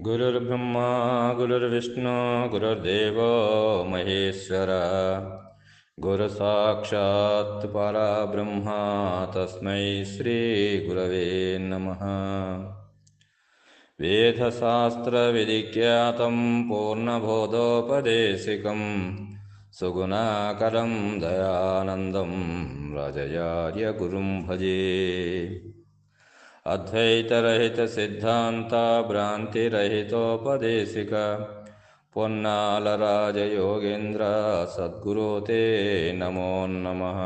गुरुर्ब्रह्मा गुरुर्विष्णु गुरुर्देवो महेश्वर। गुरुसाक्षात् परब्रह्मा तस्मै श्रीगुरवे नमः। वेदशास्त्रविधिख्यातं पूर्णबोधोपदेशिकं सुगुणाकरं दयानन्दं रजयार्यगुरुं भजे अद्वैतरहितसिद्धान्ताभ्रान्तिरहितोपदेशिक पोन्नालराजयोगेन्द्र सद्गुरो ते नमो नमः।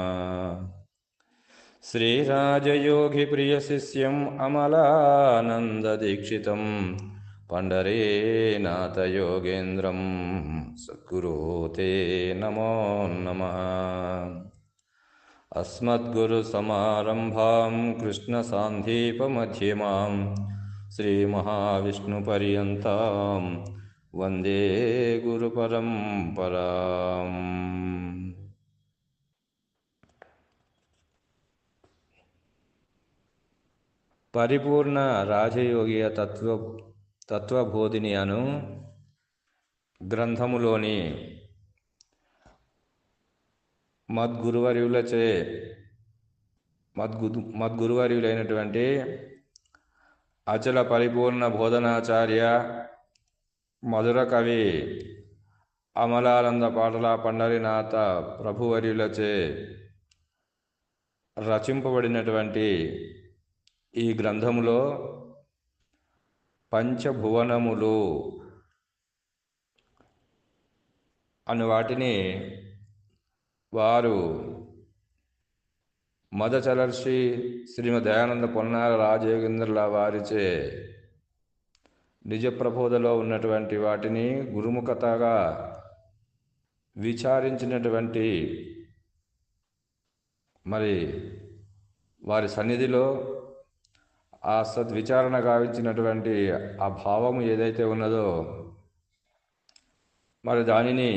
श्रीराजयोगिप्रियशिष्यम् अमलानन्ददीक्षितं पण्डरीनाथयोगेन्द्रं सद्गुरो ते नमो नमः। अस्मद्गुरुसमारम्भां कृष्णसान्धीपमध्यमां श्रीमहाविष्णुपर्यन्तां वन्दे गुरुपरम्पराम् పరిపూర్ణ రాజయోగియ తత్వ తత్వబోధిని అను గ్రంథములోని మద్గురువర్యులచే మద్గు మద్గురువర్యులైనటువంటి అచల పరిపూర్ణ బోధనాచార్య మధుర కవి అమలానంద పాటల పండరినాథ ప్రభువర్యులచే రచింపబడినటువంటి ఈ గ్రంథములో పంచభువనములు అను వాటిని వారు మదచలర్షి శ్రీమద్ దయానంద పొన్నార రాజయోగేంద్రుల వారిచే నిజ ప్రబోధలో ఉన్నటువంటి వాటిని గురుముఖతగా విచారించినటువంటి మరి వారి సన్నిధిలో ఆ సద్విచారణ గావించినటువంటి ఆ భావము ఏదైతే ఉన్నదో మరి దానిని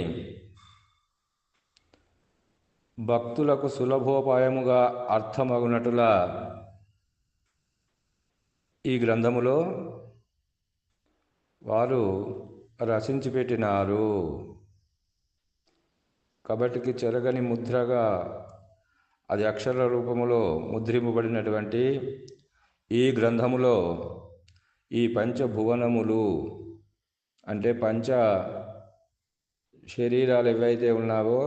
భక్తులకు సులభోపాయముగా అర్థమగునటుల ఈ గ్రంథములో వారు రచించి పెట్టినారు కబటికి చెరగని ముద్రగా అది అక్షర రూపములో ముద్రింపబడినటువంటి ఈ గ్రంథములో ఈ పంచభువనములు అంటే పంచ శరీరాలు ఏవైతే ఉన్నావో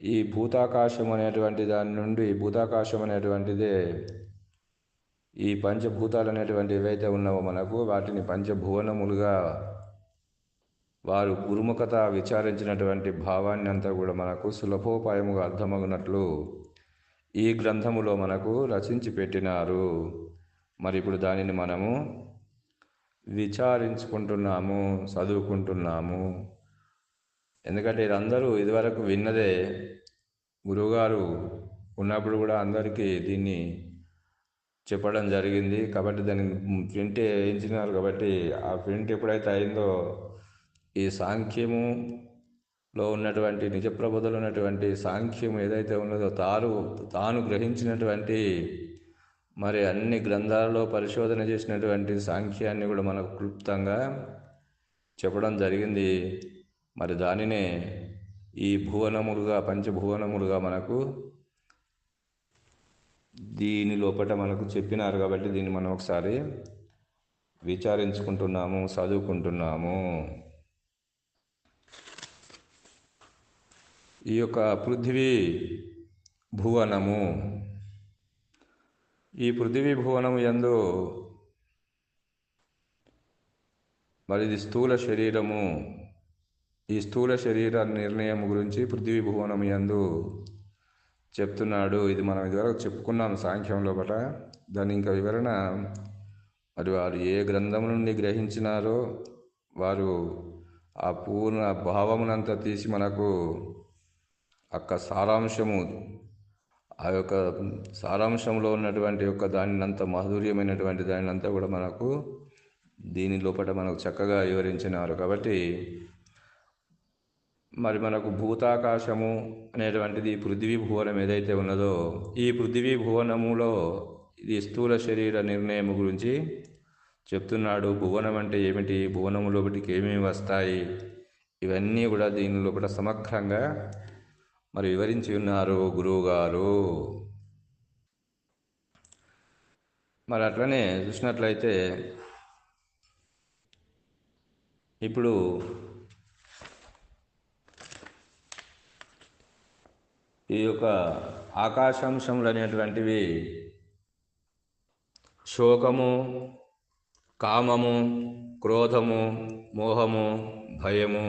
ఈ భూతాకాశం అనేటువంటి దాని నుండి భూతాకాశం అనేటువంటిదే ఈ పంచభూతాలు అనేటువంటి ఏవైతే ఉన్నావో మనకు వాటిని పంచభువనములుగా వారు గురుముఖత విచారించినటువంటి భావాన్ని అంతా కూడా మనకు సులభోపాయముగా అర్థమగునట్లు ఈ గ్రంథములో మనకు రచించి పెట్టినారు. మరి ఇప్పుడు దానిని మనము విచారించుకుంటున్నాము చదువుకుంటున్నాము. ఎందుకంటే వీరందరూ ఇదివరకు విన్నదే గురువుగారు ఉన్నప్పుడు కూడా అందరికీ దీన్ని చెప్పడం జరిగింది. కాబట్టి దాన్ని ప్రింట్ వేయించినారు కాబట్టి ఆ ప్రింట్ ఎప్పుడైతే అయిందో ఈ సాంఖ్యములో ఉన్నటువంటి నిజ ప్రబోధలో ఉన్నటువంటి సాంఖ్యం ఏదైతే ఉన్నదో తాను తాను గ్రహించినటువంటి మరి అన్ని గ్రంథాలలో పరిశోధన చేసినటువంటి సాంఖ్యాన్ని కూడా మనకు క్లుప్తంగా చెప్పడం జరిగింది. మరి దానినే ఈ భువనములుగా పంచభువనములుగా మనకు దీని లోపల మనకు చెప్పినారు కాబట్టి దీన్ని మనం ఒకసారి విచారించుకుంటున్నాము చదువుకుంటున్నాము. ఈ యొక్క పృథివీ భువనము ఈ పృథివీ భువనము ఎందు మరి ఇది స్థూల శరీరము. ఈ స్థూల శరీర నిర్ణయం గురించి పృథ్వీ భువనం యందు చెప్తున్నాడు. ఇది మనం ఇదివరకు చెప్పుకున్నాం సాంఖ్యంలో పట దాని ఇంకా వివరణ మరి వారు ఏ గ్రంథం నుండి గ్రహించినారో వారు ఆ పూర్ణ భావమునంతా తీసి మనకు అక్క సారాంశము ఆ యొక్క సారాంశంలో ఉన్నటువంటి యొక్క దానినంత మాధుర్యమైనటువంటి దానినంతా కూడా మనకు దీని లోపల మనకు చక్కగా వివరించినారు. కాబట్టి మరి మనకు భూతాకాశము అనేటువంటిది పృథ్వీ భువనం ఏదైతే ఉన్నదో ఈ పృథ్వీ భువనములో ఇది స్థూల శరీర నిర్ణయం గురించి చెప్తున్నాడు. భువనం అంటే ఏమిటి? భువనము లోపలికి ఏమేమి వస్తాయి? ఇవన్నీ కూడా దీని లోపల సమగ్రంగా మరి వివరించి ఉన్నారు గురువుగారు. మరి అట్లనే చూసినట్లయితే ఇప్పుడు ఈ యొక్క ఆకాశాంశములు అనేటువంటివి శోకము కామము క్రోధము మోహము భయము.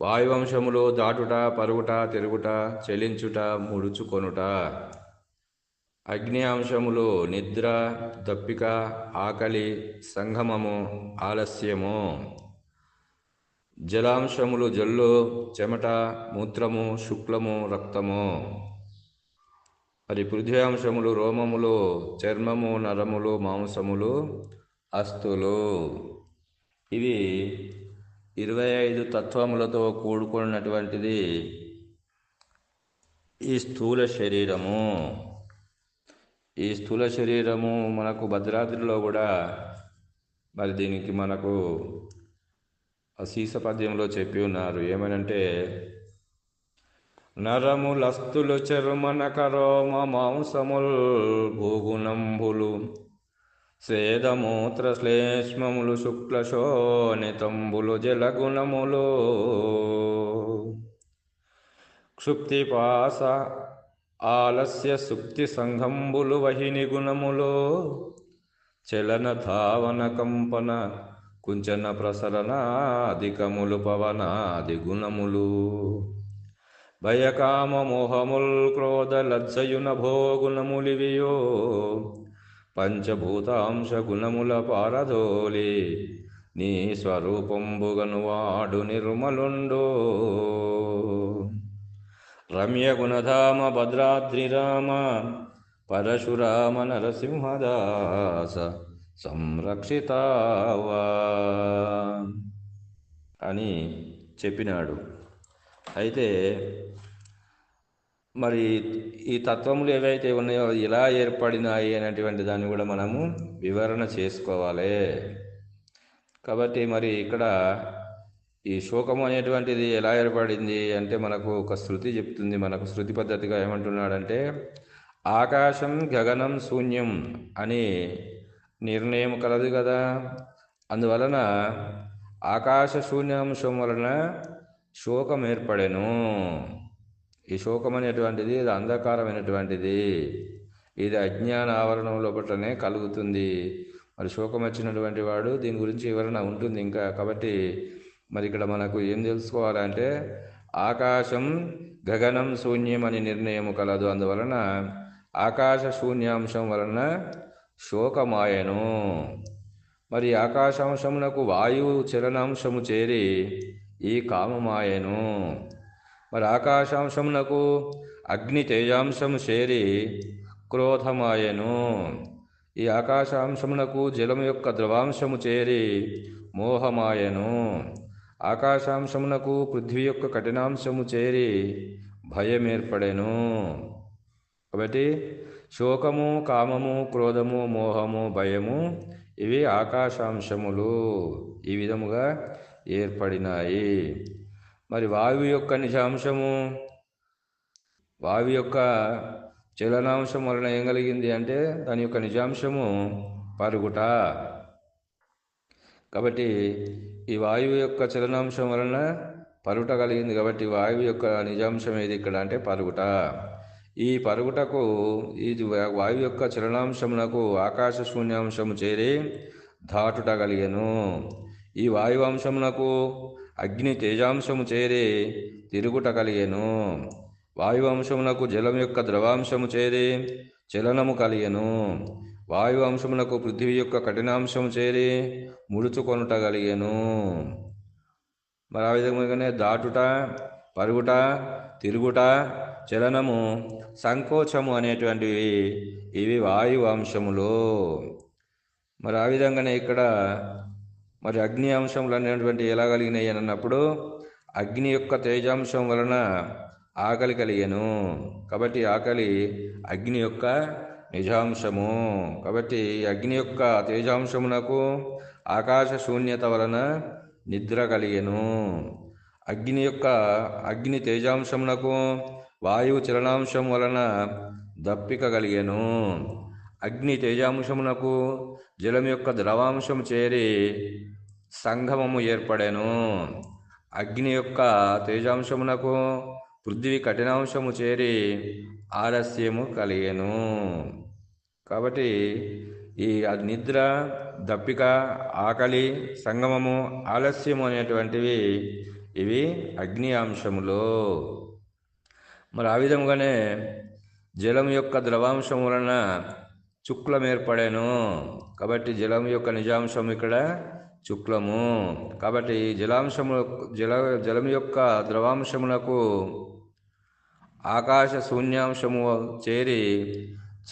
వాయువంశములు దాటుట పరుగుట తిరుగుట చెలించుట ముడుచుకొనుట. అగ్ని అంశములు నిద్ర దప్పిక ఆకలి సంగమము ఆలస్యము. జలాంశములు జల్లు చెమట మూత్రము శుక్లము రక్తము. మరి పృథ్వయాంశములు రోమములు చర్మము నరములు మాంసములు అస్తులు. ఇవి ఇరవై ఐదు తత్వములతో కూడుకున్నటువంటిది ఈ స్థూల శరీరము. ఈ స్థూల శరీరము మనకు భద్రాద్రిలో కూడా మరి దీనికి మనకు సీస పద్యంలో చెప్పి ఉన్నారు. ఏమనంటే నరములస్తులు చర్మనక కరోమ మాంసముల్ భూగుణంబులు సేదమూత్ర శ్లేష్మములు శుక్లశోనితంబులు జలగుణములు. క్షుప్తిపాస ఆలస్య సుక్తి సంఘంబులు వహిని గుణములు చలన ధావన కంపన కుంచన ప్రసరణ అధికములు పవన పవనాది గుణములు. భయకామ మోహముల్ క్రోధ లజ్జయున భోగుణములివియో పంచభూతాంశ గుణముల పారదోలి నీ స్వరూపంబుగను వాడు నిర్మలుండో. రమ్య గుణధామ భద్రాద్రిరామ పరశురామ నరసింహదాస సంరక్షితావా అని చెప్పినాడు. అయితే మరి ఈ తత్వములు ఏవైతే ఉన్నాయో ఎలా ఏర్పడినాయి అనేటువంటి దాన్ని కూడా మనము వివరణ చేసుకోవాలి. కాబట్టి మరి ఇక్కడ ఈ శోకము అనేటువంటిది ఎలా ఏర్పడింది అంటే మనకు ఒక శృతి చెప్తుంది. మనకు శృతి పద్ధతిగా ఏమంటున్నాడంటే ఆకాశం గగనం శూన్యం అని నిర్ణయం కలదు కదా. అందువలన ఆకాశ శూన్యాంశం వలన శోకం ఏర్పడెను. ఈ శోకం అనేటువంటిది ఇది అంధకారమైనటువంటిది. ఇది అజ్ఞాన ఆవరణం లోపలనే కలుగుతుంది. మరి శోకం వచ్చినటువంటి వాడు దీని గురించి వివరణ ఉంటుంది ఇంకా. కాబట్టి మరి ఇక్కడ మనకు ఏం తెలుసుకోవాలంటే ఆకాశం గగనం శూన్యం అని నిర్ణయం కలదు. అందువలన ఆకాశ శూన్యాంశం వలన శోకమాయను. మరి ఆకాశాంశమునకు వాయువు చలనాంశము చేరి ఈ కామమాయను. మరి ఆకాశాంశమునకు అగ్ని తేజాంశము చేరి క్రోధమాయను. ఈ ఆకాశాంశమునకు జలము యొక్క ద్రవాంశము చేరి మోహమాయను. ఆకాశాంశమునకు పృథ్వీ యొక్క కఠినాంశము చేరి భయం ఏర్పడెను కాబట్టి శోకము కామము క్రోధము మోహము భయము ఇవి ఆకాశాంశములు. ఈ విధముగా ఏర్పడినాయి. మరి వాయువు యొక్క నిజాంశము? వాయువు యొక్క చలనాంశం వలన ఏం కలిగింది అంటే దాని యొక్క నిజాంశము పరుగుట. కాబట్టి ఈ వాయువు యొక్క చలనాంశం వలన పరుగుట కలిగింది కాబట్టి వాయువు యొక్క నిజాంశం ఏది ఇక్కడ అంటే పరుగుట. ఈ పరుగుటకు ఇది వాయు యొక్క చలనాంశమునకు ఆకాశ శూన్యాంశము చేరి దాటుటగలిగను. కలిగెను ఈ వాయువంశమునకు అగ్ని తేజాంశము చేరి తిరుగుట వాయు వాయువంశమునకు జలం యొక్క ద్రవాంశము చేరి చలనము కలిగెను. వాయువంశమునకు పృథివీ యొక్క కఠినాంశము చేరి ముడుచుకొనుటగలిగను. మరి ఆ విధంగానే దాటుట పరుగుట తిరుగుట చలనము సంకోచము అనేటువంటివి ఇవి వాయువు అంశములు మరి ఆ విధంగానే ఇక్కడ మరి అగ్ని అంశములు అనేటువంటి ఎలా కలిగినాయి అని అన్నప్పుడు అగ్ని యొక్క తేజాంశం వలన ఆకలి కలిగను. కాబట్టి ఆకలి అగ్ని యొక్క నిజాంశము. కాబట్టి అగ్ని యొక్క తేజాంశమునకు ఆకాశ శూన్యత వలన నిద్ర కలిగెను. అగ్ని యొక్క అగ్ని తేజాంశమునకు వాయువు చలనాంశం వలన దప్పిక కలిగెను. అగ్ని తేజాంశమునకు జలం యొక్క ద్రవాంశం చేరి సంగమము ఏర్పడెను. అగ్ని యొక్క తేజాంశమునకు పృథ్వీ కఠినాంశము చేరి ఆలస్యము కలిగెను. కాబట్టి ఈ నిద్ర దప్పిక ఆకలి సంగమము ఆలస్యము అనేటువంటివి ఇవి అగ్ని అంశములు మరి ఆ విధముగానే జలం యొక్క ద్రవాంశం వలన శుక్లం ఏర్పడాను. కాబట్టి జలం యొక్క నిజాంశం ఇక్కడ శుక్లము. కాబట్టి జలాంశము జల జలం యొక్క ద్రవాంశమునకు ఆకాశ శూన్యాంశము చేరి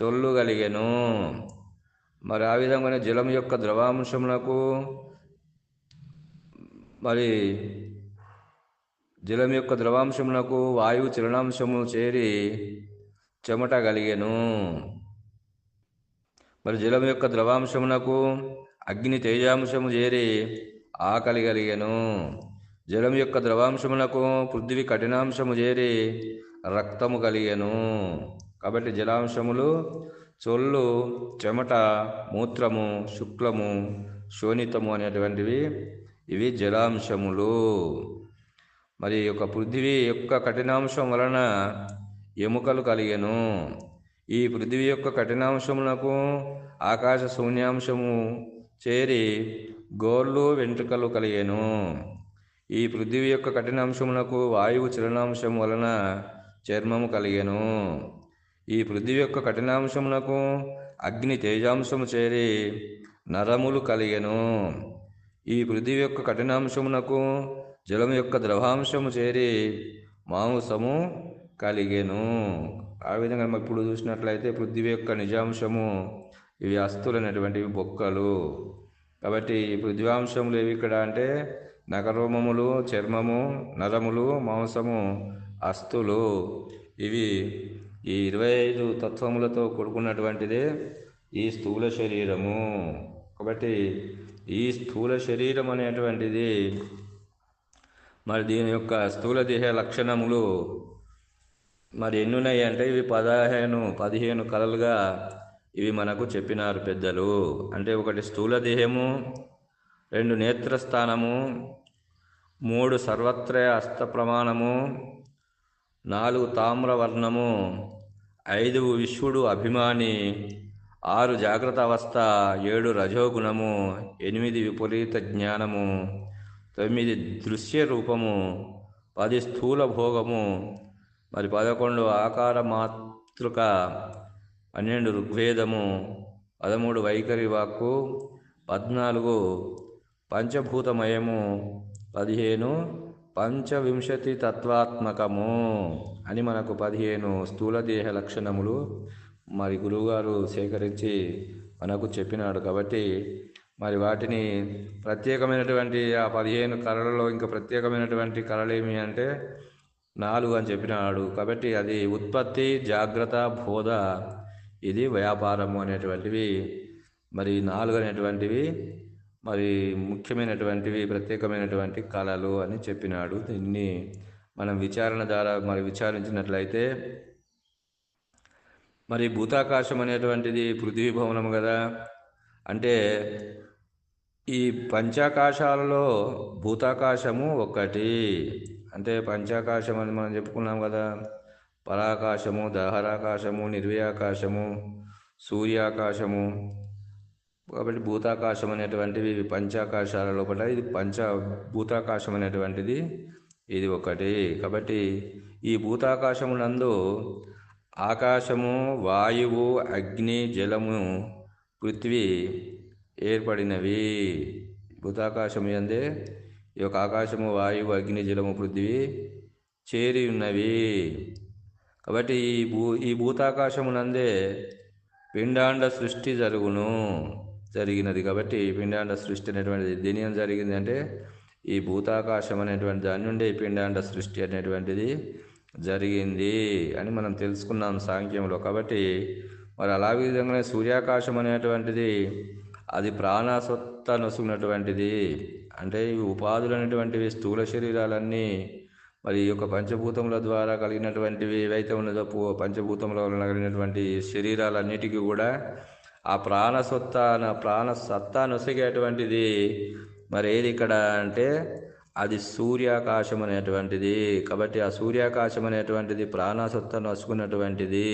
చొల్లు కలిగెను. మరి ఆ విధంగానే జలం యొక్క ద్రవాంశమునకు మరి జలం యొక్క ద్రవాంశమునకు వాయువు చలనాంశము చేరి చెమట కలిగెను. మరి జలం యొక్క ద్రవాంశమునకు అగ్ని తేజాంశము చేరి ఆకలి కలిగెను. జలం యొక్క ద్రవాంశమునకు పృథ్వీ కఠినాంశము చేరి రక్తము కలిగెను. కాబట్టి జలాంశములు చొల్లు చెమట మూత్రము శుక్లము శోణితము అనేటువంటివి ఇవి జలాంశములు. మరి యొక్క పృథివీ యొక్క కఠినాంశం వలన ఎముకలు కలిగెను. ఈ పృథివీ యొక్క కఠినాంశమునకు ఆకాశ శూన్యాంశము చేరి గోర్లు వెంట్రుకలు కలిగెను. ఈ పృథివీ యొక్క కఠినాంశమునకు వాయువు చలనాంశం వలన చర్మము కలిగెను. ఈ పృథివీ యొక్క కఠినాంశమునకు అగ్ని తేజాంశము చేరి నరములు కలిగెను. ఈ పృథివీ యొక్క కఠినాంశమునకు జలం యొక్క ద్రవాంశము చేరి మాంసము కలిగెను. ఆ విధంగా మనం ఇప్పుడు చూసినట్లయితే పృథ్వీ యొక్క నిజాంశము ఇవి అస్తులైనటువంటివి బొక్కలు. కాబట్టి పృథ్వాంశములు ఏవి ఇక్కడ అంటే నగరోమములు చర్మము నరములు మాంసము అస్తులు ఇవి ఈ ఇరవై ఐదు తత్వములతో కూడుకున్నటువంటిదే ఈ స్థూల శరీరము. కాబట్టి ఈ స్థూల శరీరం అనేటువంటిది మరి దీని యొక్క స్థూల దేహ లక్షణములు మరి ఎన్నున్నాయి అంటే ఇవి పదహేను పదిహేను కళలుగా ఇవి మనకు చెప్పినారు పెద్దలు. అంటే ఒకటి స్థూల దేహము రెండు నేత్రస్థానము మూడు సర్వత్రయ హస్త ప్రమాణము నాలుగు తామ్రవర్ణము ఐదు విశ్వడు అభిమాని ఆరు జాగ్రత్త అవస్థ ఏడు రజోగుణము ఎనిమిది విపరీత జ్ఞానము తొమ్మిది దృశ్య రూపము పది స్థూల భోగము మరి పదకొండు ఆకార మాతృక పన్నెండు ఋగ్వేదము పదమూడు వైఖరి వాక్కు పద్నాలుగు పంచభూతమయము పదిహేను పంచవింశతి తత్వాత్మకము అని మనకు పదిహేను స్థూల దేహ లక్షణములు మరి గురువుగారు సేకరించి మనకు చెప్పినాడు. కాబట్టి మరి వాటిని ప్రత్యేకమైనటువంటి ఆ పదిహేను కళలలో ఇంకా ప్రత్యేకమైనటువంటి కళలు ఏమి అంటే నాలుగు అని చెప్పినాడు. కాబట్టి అది ఉత్పత్తి జాగ్రత్త బోధ ఇది వ్యాపారము అనేటువంటివి. మరి నాలుగు అనేటువంటివి మరి ముఖ్యమైనటువంటివి ప్రత్యేకమైనటువంటి కళలు అని చెప్పినాడు. దీన్ని మనం విచారణ ద్వారా మరి విచారించినట్లయితే మరి భూతాకాశం అనేటువంటిది పృథ్వీ భవనం కదా. అంటే ఈ పంచాకాశాలలో భూతాకాశము ఒకటి. అంటే పంచాకాశం అని మనం చెప్పుకున్నాం కదా. పరాకాశము దహరాకాశము నిర్వయాకాశము సూర్యాకాశము. కాబట్టి భూతాకాశం అనేటువంటివి పంచాకాశాల లోపల ఇది పంచ భూతాకాశం అనేటువంటిది ఇది ఒకటి. కాబట్టి ఈ భూతాకాశమునందు ఆకాశము వాయువు అగ్ని జలము పృథ్వీ ఏర్పడినవి. భూతాకాశము ఎందే ఈ యొక్క ఆకాశము వాయువు అగ్ని జలము పృథ్వీ చేరి ఉన్నవి కాబట్టి ఈ భూ ఈ భూతాకాశమునందే పిండాండ సృష్టి జరుగును జరిగినది. కాబట్టి పిండాండ సృష్టి అనేటువంటిది దీని అని జరిగింది అంటే ఈ భూతాకాశం అనేటువంటి దాని నుండి పిండాండ సృష్టి అనేటువంటిది జరిగింది అని మనం తెలుసుకున్నాం సాంఖ్యంలో. కాబట్టి మరి అలా విధంగానే సూర్యాకాశం అనేటువంటిది అది ప్రాణసత్త నొసుకున్నటువంటిది అంటే ఈ ఉపాధులు అనేటువంటివి స్థూల శరీరాలన్నీ మరి ఈ యొక్క పంచభూతముల ద్వారా కలిగినటువంటివి ఏవైతే ఉన్నదో పూ- పంచభూతముల వలన కలిగినటువంటి శరీరాలన్నిటికీ కూడా ఆ ప్రాణసత్త ప్రాణ సత్తా నొసగేటువంటిది మరి ఏది ఇక్కడ అంటే అది సూర్యాకాశం అనేటువంటిది కాబట్టి ఆ సూర్యాకాశం అనేటువంటిది ప్రాణసొత్త నొసుకున్నటువంటిది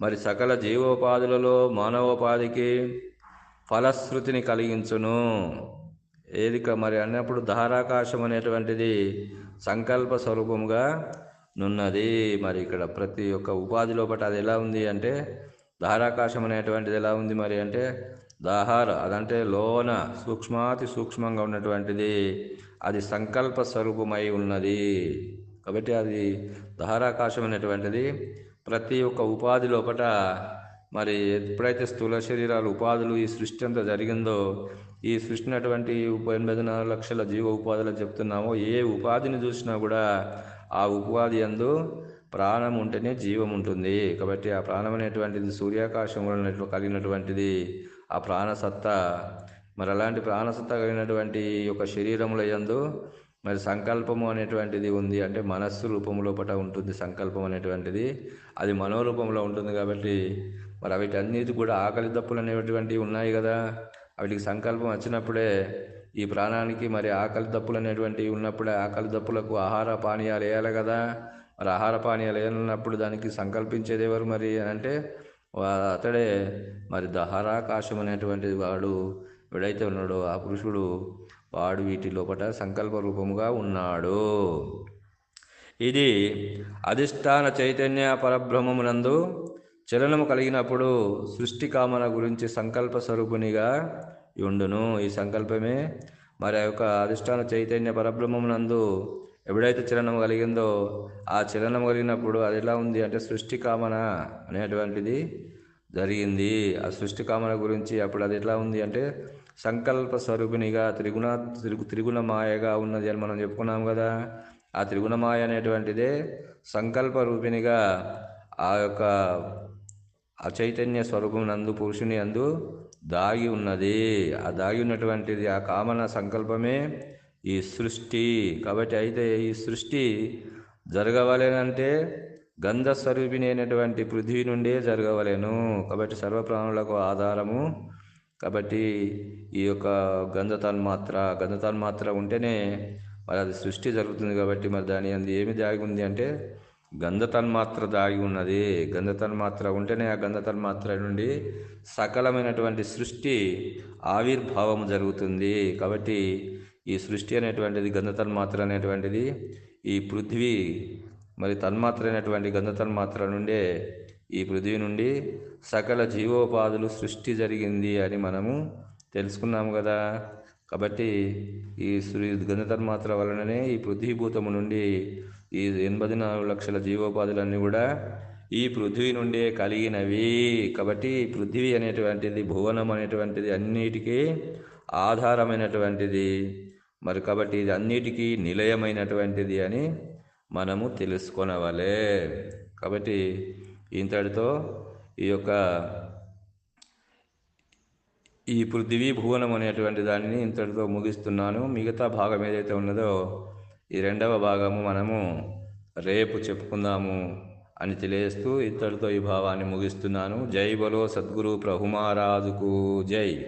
మరి సకల జీవోపాధులలో మానవోపాధికి ఫలశ్రుతిని కలిగించును. ఏది క- మరి అన్నప్పుడు ధారాకాశం అనేటువంటిది సంకల్ప స్వరూపముగా నున్నది. మరి ఇక్కడ ప్రతి ఒక్క ఉపాధి లోపల అది ఎలా ఉంది అంటే ధారాకాశం అనేటువంటిది ఎలా ఉంది మరి అంటే దాహార అదంటే లోన సూక్ష్మాతి సూక్ష్మంగా ఉన్నటువంటిది. అది సంకల్ప స్వరూపమై ఉన్నది. కాబట్టి అది ధారాకాశం అనేటువంటిది ప్రతి ఒక్క ఉపాధి లోపల మరి ఎప్పుడైతే స్థూల శరీరాలు ఉపాధులు ఈ సృష్టి అంతా జరిగిందో ఈ సృష్టినటువంటి ఎనభై నాలుగు లక్షల జీవ ఉపాధులు చెప్తున్నామో ఏ ఉపాధిని చూసినా కూడా ఆ ఉపాధి అందు ప్రాణం ఉంటేనే జీవం ఉంటుంది. కాబట్టి ఆ ప్రాణం అనేటువంటిది సూర్యాకాశం కలిగినటువంటిది ఆ ప్రాణసత్తా. మరి అలాంటి ప్రాణసత్తా కలిగినటువంటి యొక్క శరీరంలో యందు మరి సంకల్పము అనేటువంటిది ఉంది. అంటే మనస్సు రూపంలో పట ఉంటుంది సంకల్పం అనేటువంటిది. అది మనోరూపంలో ఉంటుంది కాబట్టి మరి వీటన్నిటి కూడా ఆకలి దప్పులు అనేటువంటివి ఉన్నాయి కదా. వాటికి సంకల్పం వచ్చినప్పుడే ఈ ప్రాణానికి మరి ఆకలి దప్పులు అనేటువంటివి ఉన్నప్పుడే ఆకలి దప్పులకు ఆహార పానీయాలు వేయాలి కదా. మరి ఆహార పానీయాలు వేయాలన్నప్పుడు దానికి సంకల్పించేది ఎవరు మరి అని అంటే వా- అతడే మరి దహరాకాశం అనేటువంటిది వాడు ఎవడైతే ఉన్నాడో ఆ పురుషుడు వాడు వీటి లోపల సంకల్ప రూపముగా ఉన్నాడు. ఇది అధిష్టాన చైతన్య పరబ్రహ్మమునందు చలనము కలిగినప్పుడు సృష్టి కామన గురించి సంకల్ప స్వరూపునిగా ఉండును. ఈ సంకల్పమే మరి ఆ యొక్క అధిష్టాన చైతన్య పరబ్రహ్మమునందు ఎప్పుడైతే చలనం కలిగిందో ఆ చలనం కలిగినప్పుడు అది ఎలా ఉంది అంటే సృష్టి కామన అనేటువంటిది జరిగింది. ఆ సృష్టి కామన గురించి అప్పుడు అది ఎట్లా ఉంది అంటే సంకల్ప స్వరూపిణిగా త్రిగుణ త్రిగు త్రిగుణ మాయగా ఉన్నది అని మనం చెప్పుకున్నాం కదా. ఆ త్రిగుణ మాయ అనేటువంటిదే సంకల్ప రూపిణిగా ఆ యొక్క ఆ చైతన్య స్వరూపం నందు పురుషుని అందు దాగి ఉన్నది. ఆ దాగి ఉన్నటువంటిది ఆ కామన సంకల్పమే ఈ సృష్టి. కాబట్టి అయితే ఈ సృష్టి జరగవలేనంటే గంధ స్వరూపిణి అయినటువంటి పృథ్వీ నుండే జరగవలేను. కాబట్టి సర్వప్రాణులకు ఆధారము. కాబట్టి ఈ యొక్క గంధ తన్మాత్ర గంధ తన్మాత్ర ఉంటేనే మరి అది సృష్టి జరుగుతుంది కాబట్టి మరి దాని అందు ఏమి దాగి ఉంది అంటే గంధ తన్మాత్ర దాగి ఉన్నది గంధ తన్మాత్ర ఉంటేనే ఆ గంధ తన్మాత్ర నుండి సకలమైనటువంటి సృష్టి ఆవిర్భావం జరుగుతుంది. కాబట్టి ఈ సృష్టి అనేటువంటిది గంధ తన్మాత్ర అనేటువంటిది ఈ పృథ్వీ మరి తన్మాత్ర అయినటువంటి గంధ తన్మాత్ర నుండే ఈ పృథ్వీ నుండి సకల జీవోపాధులు సృష్టి జరిగింది అని మనము తెలుసుకున్నాము కదా. కాబట్టి ఈ సృ గంధ తన్మాత్ర వలననే ఈ పృథ్వీభూతము నుండి ఈ ఎనభై నాలుగు లక్షల జీవోపాధులన్నీ కూడా ఈ పృథ్వీ నుండే కలిగినవి. కాబట్టి పృథ్వీ అనేటువంటిది భువనం అనేటువంటిది అన్నిటికీ ఆధారమైనటువంటిది. మరి కాబట్టి ఇది అన్నిటికీ నిలయమైనటువంటిది అని మనము తెలుసుకొనవలే. కాబట్టి ఇంతటితో ఈ యొక్క ఈ పృథివీ భువనం అనేటువంటి దానిని ఇంతటితో ముగిస్తున్నాను. మిగతా భాగం ఏదైతే ఉన్నదో ఈ రెండవ భాగము మనము రేపు చెప్పుకుందాము అని తెలియజేస్తూ ఇతడితో ఈ భావాన్ని ముగిస్తున్నాను. జై బలో సద్గురు ప్రభుమారాజుకు జై.